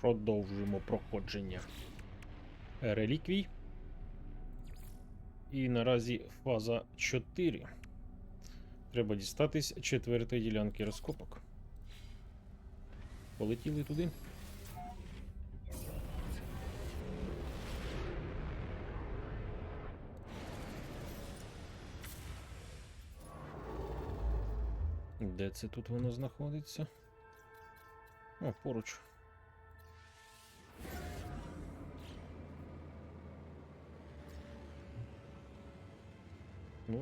Продовжуємо проходження реліквій. І наразі фаза 4. Треба дістатись четвертої ділянки розкопок. Полетіли туди. Де це тут воно знаходиться? О, поруч.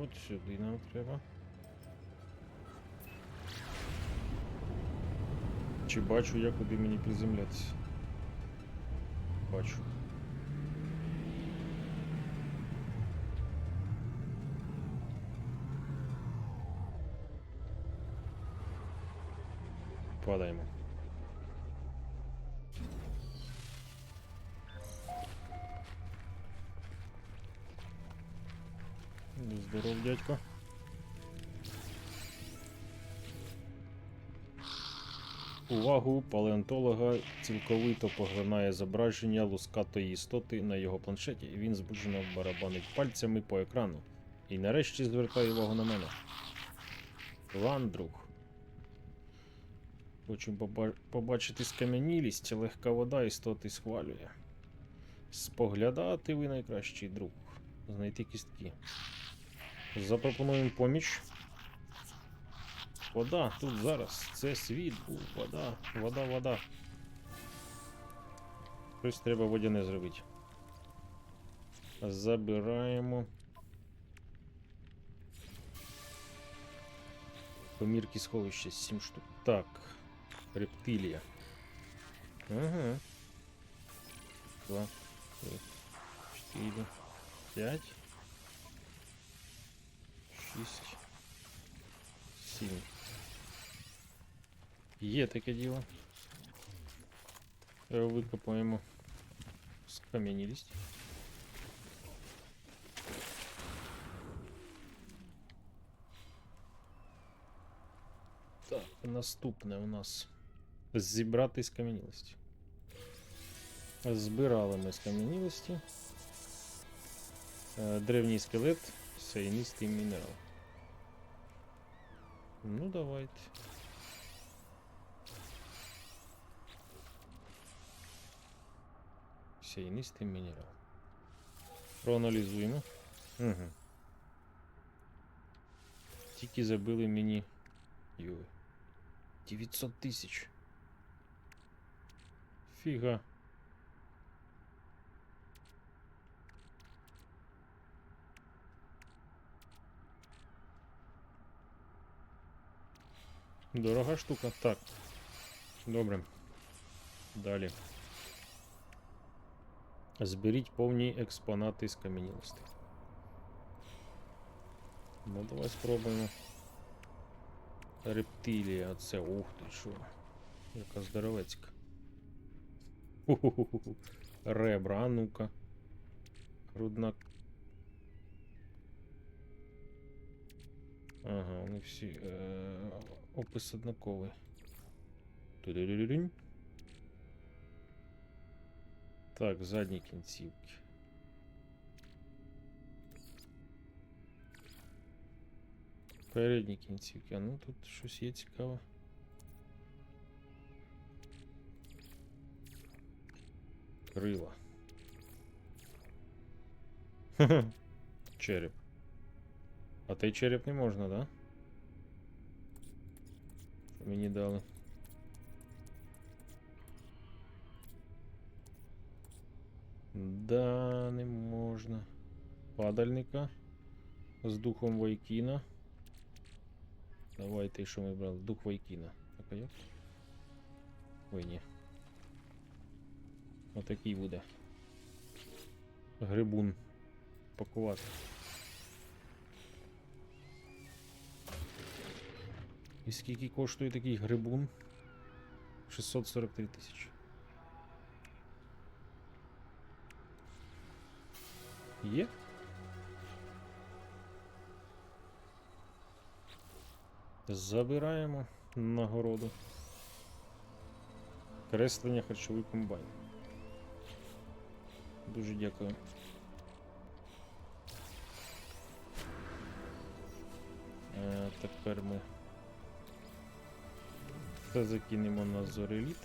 От сюди нам треба. Чи бачу я, куди мені приземлятися? Бачу. Падаємо. Здоров, дядько. Увагу палеонтолога цілковито поглинає зображення лускатої істоти на його планшеті, і він збуджено барабанить пальцями по екрану. І нарешті звертає увагу на мене. План, друг. Хочу поба- побачити скам'янілість, легка вода істоти схвалює. Споглядати ви найкращий друг. Знайти кістки. Запропонуємо поміч. Вода тут зараз. Це світ був. Вода, вода, вода. Щось треба водяне зробити. Забираємо. Помірки сховища 7 штук. Так. Рептилія. Ага. Два, три, чотири, п'ять. Шість. Сім. Є таке діло. Е, Викопаємо скам'янілість. Так, наступне у нас зібрати скам'янілості. Збирали ми скам'янілості. Е, Древній скелет, сейнистий мінерал. Ну, давайте. Сейнистий мінерал. Проаналізуємо. Угу. Тільки забили мені. Йой. 900 тисяч. Фіга. Дорога штука. Так. Добре. Далі. Зберіть повні експонати з кам'янілості. Ну, давай спробуємо. Рептилія, це ух ти що. Яка здоровецька. Ху-ху-ху-ху. Ребра, а ну-ка. Грудна. Ага, вони всі. Е, опис однаковий. Ту-ду-ду-ду-дунь. Так, задні кінцівки. Передні кінцівки. А ну тут щось є цікаве. Крила. Хе-хе. Череп. А той череп не можна, да? Що мені дали? Да, не можна. Падальника з духом Вайкіна. Давайте, що ми брали? Дух Вайкіна. Так, як? Ой, ні. Отакий буде. Грибун. Пакувати. І скільки коштує такий грибун? 643 тисячі. Є? Забираємо нагороду. Креслення харчовий комбайн. Дуже дякую. Е, тепер ми це закинемо на зореліт.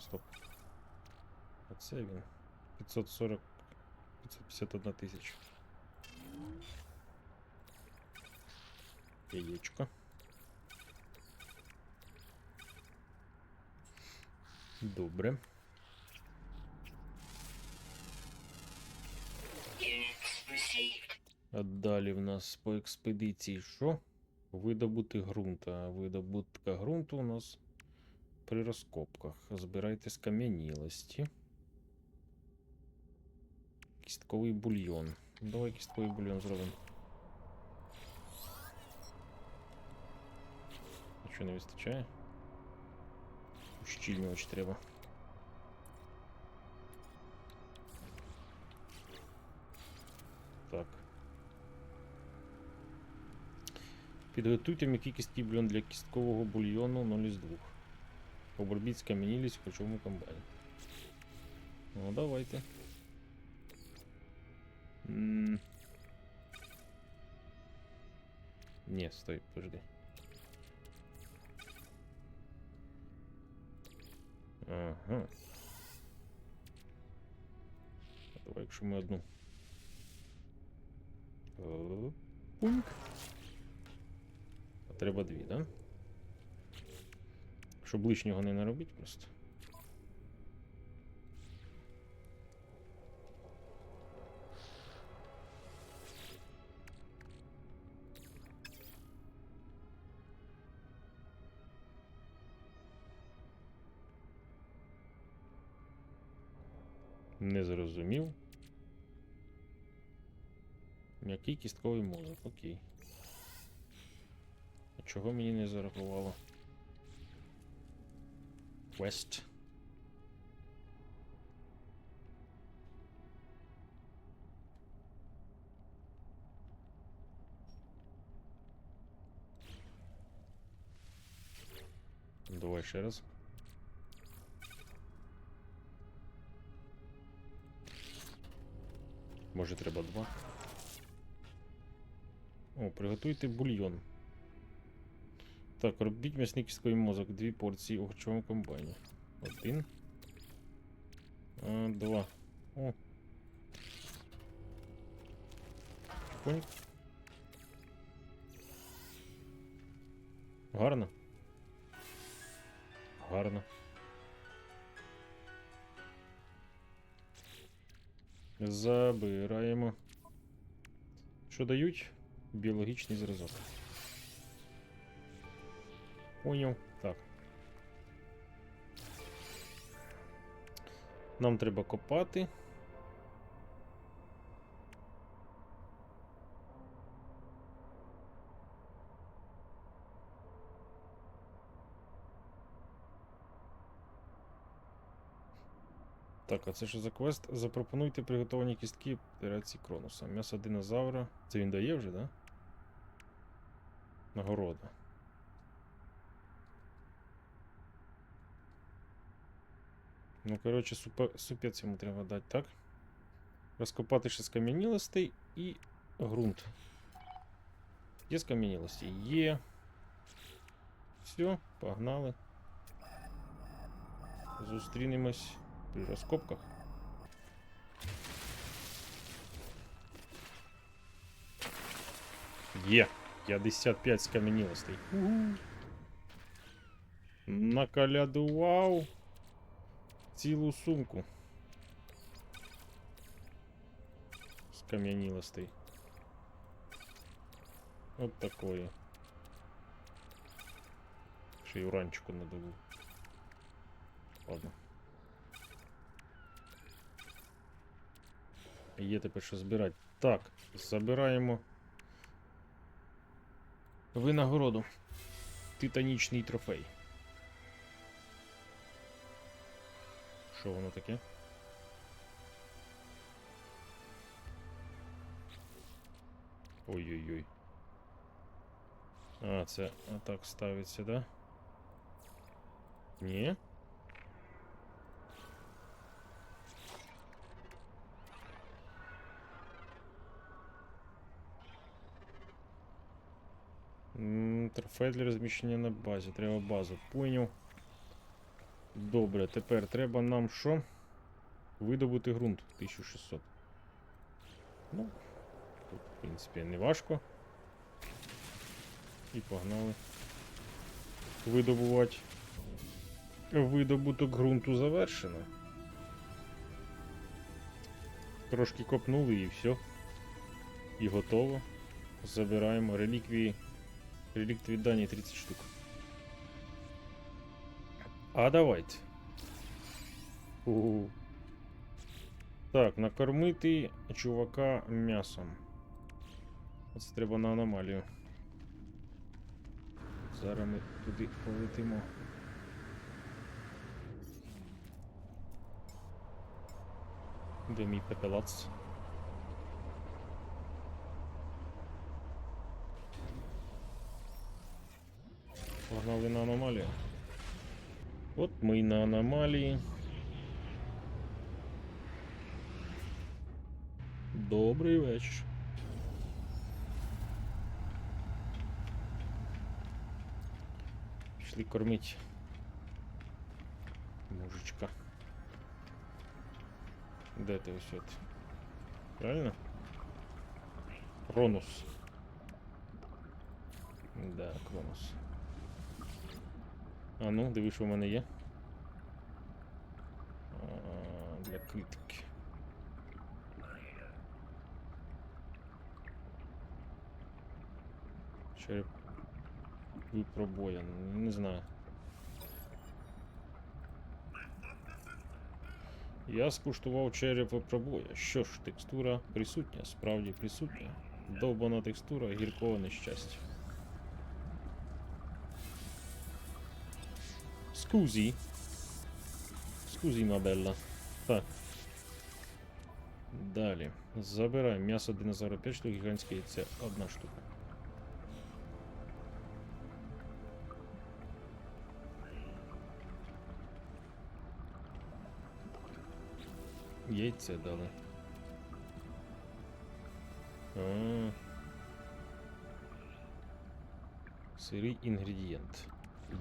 Стоп. Оце він. 540 551 тисяча. Яєчко. Добре. А далі в нас по експедиції що? Видобути ґрунт. А видобутка ґрунту у нас при розкопках. Збирайте скам'янілості. Кістковий бульйон. Давай кістковий бульйон зробимо. Нічого не вистачає. Ущільнювач треба. Так. Підготуйте м'який кісткий бульйон для кісткового бульйону 0 із 2. Обробіть скам'янілість в харчовому комбайні. Ну, давайте. М. Не, стой, подожди. Ага. Давай, якщо ми одну. Пуньк. Треба дві, да? Щоб лишнього не наробити просто. Не зрозумів. М'який кістковий мозок, окей. Чого мені не зарахувало? Quest. Давай ще раз. Може треба два. О, приготуйте бульйон. Так, робіть м'ясний кістковий мозок, дві порції у харчовому комбайні. Один. А, два. О. Чпоньк. Гарно. Гарно. Забираємо. Що дають? Біологічний зразок. Поняв. Так. Нам треба копати. Так, а це що за квест? Запропонуйте приготовані кістки операції Кронуса. М'ясо динозавра. Це він дає вже, да? Нагорода. Ну, коротше, супе... супець йому треба дати, так? Розкопати ще скам'янілостей і ґрунт. Є скам'янілості? Є. Все, погнали. Зустрінемось при розкопках. Є. 55 скам'янілостей. Накалядував Цілу сумку. Скам'янілостей. От такої. Ще й уранчику надобув. Ладно. Є тепер що збирати. Так, забираємо винагороду. Титанічний трофей. Що воно таке? Ой-ой-ой. А, це отак ставиться, да? Ні? М, Трофей для розміщення на базі. Треба базу. Поняв. Добре, тепер треба нам що? Видобути ґрунт 1600. Ну, тут, в принципі, не важко. І погнали. Видобувати. Видобуток ґрунту завершено. Трошки копнули і все. І готово. Забираємо реліквії. Релікт від Данії 30 штук. А давайте. У. Так, накормити чувака м'ясом. Оце треба на аномалію. Зараз ми туди полетимо. Де мій пепелац? Погнали на аномалію. От ми і на аномалії. Добрий вечір. Пішли кормить мужичка. Де ти ось от? Правильно? Кронус. Да, Кронус. А ну, диви, що в мене є. А, для критики. Череп випробоян. Не знаю. Я скуштував череп випробоя. Що ж, текстура присутня, справді присутня. Довбана текстура гіркого нещастя. Скузі. Скузі, мабелла. Так. Далі. Забираємо м'ясо динозавра 5 штук, гігантське яйце 1 штука. Яйце дали. А. Сирий інгредієнт.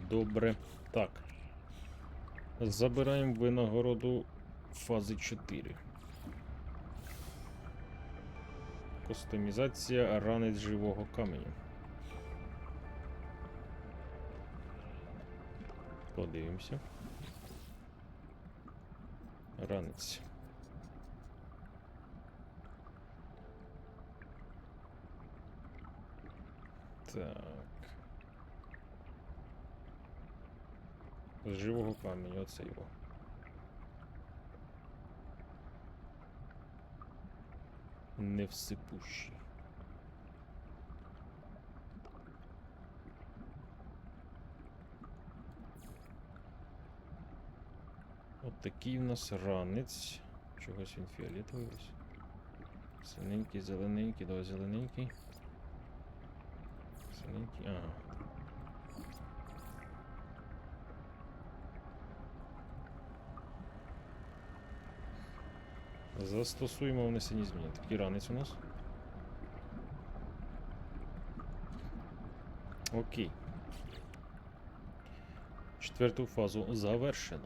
Добре. Так. Забираємо винагороду фази 4. Кустомізація ранець живого каменю. Подивимося. Ранець. Так. З живого каменю, оце його. Невсипущий. От такий в нас ранець. Чогось він фіолетовий ось. Синенький, зелененький, давай зелененький. Синенький, ага. Застосуємо внесені зміни. Такий ранець у нас. Окей. Четверту фазу завершено.